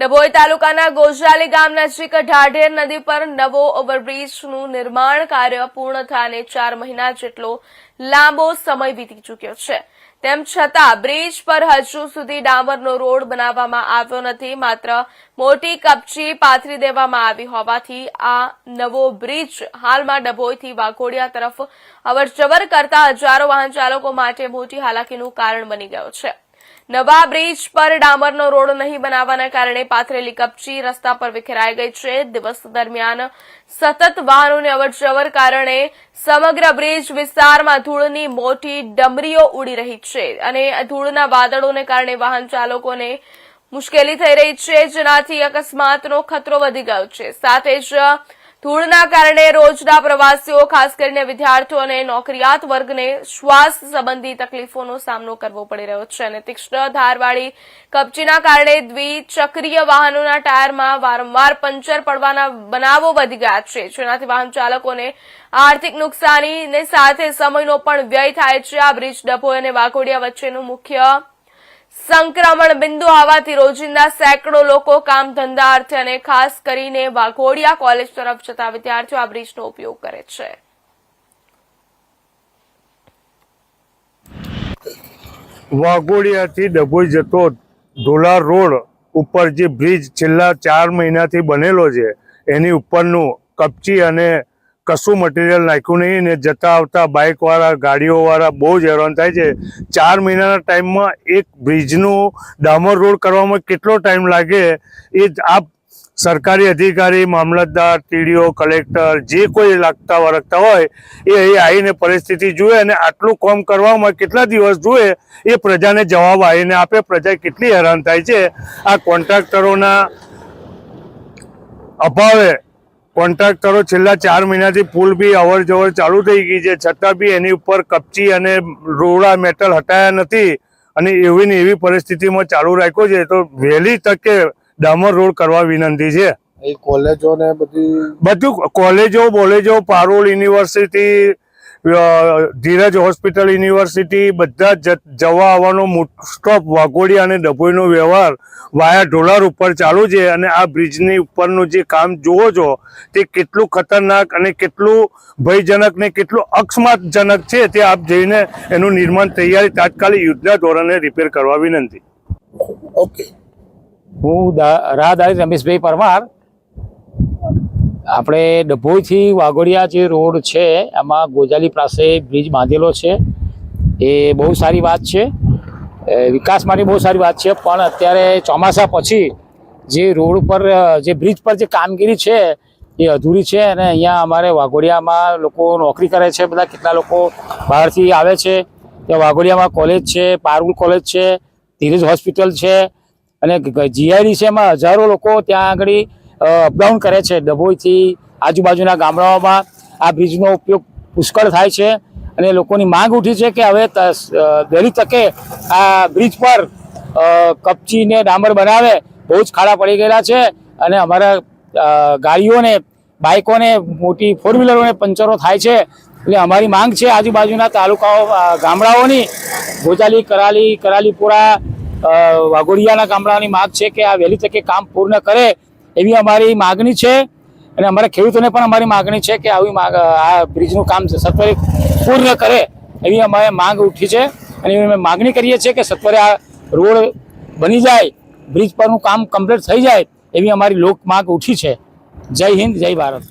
ડભોઈ તાલુકાના ગોજાલી ગામ નજીક ઢાઢેર નદી પર નવો ઓવરબ્રિજનું નિર્માણ કાર્ય પૂર્ણ થયાને ચાર મહિના જેટલો લાંબો સમય વીતી ચૂક્યો છે. તેમ છતાં, બ્રિજ પર હજુ સુધી ડામરનો રોડ બનાવવામાં આવ્યો નથી, માત્ર મોટી કપચી પાથરી દેવામાં આવી હોવાથી આ નવો બ્રિજ હાલમાં ડભોઈથી વાઘોડિયા તરફ અવરજવર કરતા હજારો વાહન ચાલકો માટે મોટી હાલાકીનું કારણ બની ગયો છે. નવા બ્રિજ પર ડામરનો રોડ નહીં બનાવવાના કારણે પાથરેલી કપચી રસ્તા પર વિખેરાઈ ગઈ છે. દિવસ દરમિયાન સતત વાહનોની અવરજવર કારણે સમગ્ર બ્રિજ વિસ્તારમાં ધૂળની મોટી ડમરીઓ ઉડી રહી છે અને ધૂળના વાદળોને કારણે વાહન ચાલકોને મુશ્કેલી થઈ રહી છે. જેનાથી અકસ્માતનો ખતરો વધી ગયો છે. સાથે જ ધૂળના કારણે રોજના પ્રવાસીઓ, ખાસ કરીને વિદ્યાર્થીઓ અને નોકરિયાત વર્ગને શ્વાસ સંબંધી તકલીફોનો સામનો કરવો પડી રહ્યો છે અને તીક્ષ્ણ ધારવાળી કપચીના કારણે દ્વિચક્રીય વાહનોના ટાયરમાં વારંવાર પંચર પડવાના બનાવો વધી ગયા છે. જેનાથી વાહન ચાલકોને આર્થિક નુકસાનીને સાથે સમયનો પણ વ્યય થાય છે. આ બ્રિજ ડભોઈ અને વાઘોડિયા વચ્ચેનું મુખ્ય સંક્રમણ બિંદુ આવવાથી રોજિંદા સેંકડો લોકો કામ ધંધા અર્થે અને ખાસ કરીને વાઘોડિયા કોલેજ તરફ જતા વિદ્યાર્થીઓ આ બ્રિજનો ઉપયોગ કરે છે. વાઘોડિયાથી ડભોઈ જતો ઢોલાર રોડ ઉપર જે બ્રિજ છેલ્લા ચાર મહિનાથી બનેલો છે, એની ઉપરનું કપચી અને કશું મટીરિયલ નાખ્યું નહીં ને જતા આવતા બાઇકવાળા ગાડીઓવાળા બહુ જ હેરાન થાય છે. ચાર મહિનાના ટાઈમમાં એક બ્રિજનું ડામર રોડ કરવામાં કેટલો ટાઈમ લાગે એ આપ સરકારી અધિકારી, મામલતદાર ટીડીઓ કલેક્ટર જે કોઈ લાગતા વળગતા હોય એ અહીં આવીને પરિસ્થિતિ જુએ અને આટલું કામ કરવામાં કેટલા દિવસ જુએ એ પ્રજાને જવાબ આવીને આપે. પ્રજા કેટલી હેરાન થાય છે. આ કોન્ટ્રાક્ટરોના અભાવે કોન્ટ્રાક્ટરો છેલ્લા ચાર મહિનાથી પુલ બી અવર જવર ચાલુ થઈ ગઈ છે. છતાં બી એની ઉપર કપચી અને રોડા મેટલ હટાયા નથી અને એવી ને એવી પરિસ્થિતિમાં ચાલુ રાખ્યો છે. તો વહેલી તકે ડામર રોડ કરવા વિનંતી છે. કોલેજો ને બધી બધું કોલેજો બોલેજો Parul university Dhiraj hospital university બધા જ જવા આવવાનો સ્ટોપ વાઘોડિયા અને ડભોઈનો વ્યવહાર વાયા ઢોલાર ઉપર ચાલુ છે અને આ બ્રિજની ઉપરનું જે કામ જુઓ છો, તે કેટલું ખતરનાક અને કેટલું ભયજનક ને કેટલું અકસ્માતજનક છે તે આપ જઈને એનું નિર્માણ તૈયારી તાત્કાલિક યુદ્ધના ધોરણે રિપેર કરવા વિનંતી. ઓકે હું રાહદારી રમેશભાઈ પરમાર. આપણે ડભોઈથી વાઘોડિયા જે રોડ છે, એમાં ગોજાલી પાસે બ્રિજ બાંધેલો છે. એ બહુ સારી વાત છે. વિકાસ માટે બહુ સારી વાત છે, પણ અત્યારે ચોમાસા પછી જે રોડ ઉપર, જે બ્રિજ પર જે કામગીરી છે, એ અધૂરી છે અને અહીંયા અમારે વાઘોડિયામાં લોકો નોકરી કરે છે, બધા કેટલા લોકો બહારથી આવે છે. ત્યાં વાઘોડિયામાં કોલેજ છે, પારુલ કોલેજ છે, ધીરજ હોસ્પિટલ છે અને જીઆઈડી છે, એમાં હજારો લોકો ત્યાં આગળ અપડાઉન કરે છે. ડભોઈથી આજુબાજુના ગામડાઓમાં આ બ્રિજનો ઉપયોગ પુષ્કળ થાય છે અને લોકોની માંગ ઉઠી છે કે હવે વહેલી તકે આ બ્રિજ પર કપચીને કપચી ડામર બનાવે. બહુ જ ખાડા પડી ગયેલા છે અને અમારા ગાડીઓને, બાઇકોને, મોટી ફોર વ્હીલરોને પંચરો થાય છે. એટલે અમારી માંગ છે આજુબાજુના તાલુકાઓ ગામડાઓની. ગોજાલી, કરાલી, કરાલીપુરા વાઘોડિયાના ગામડાઓની માંગ છે કે આ વહેલી તકે કામ પૂર્ણ કરે. એવી અમારી માગણી છે અને અમારા ખેડૂતોને પણ અમારી માગણી છે કે આવી આ બ્રિજનું કામ સત્વરે પૂર્ણ કરે એવી અમારે માંગ ઉઠી છે. અને અમે માગણી કરીએ છીએ કે સત્વરે આ રોડ બની જાય, બ્રિજ પરનું કામ કમ્પ્લીટ થઈ જાય એવી અમારી લોક માંગ ઉઠી છે. જય હિન્દ, જય ભારત.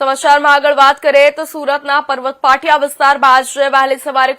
સમાચારમાં આગળ વાત કરીએ તો સુરતના પર્વત પાટિયા વિસ્તારમાં આજે વહેલી સવારે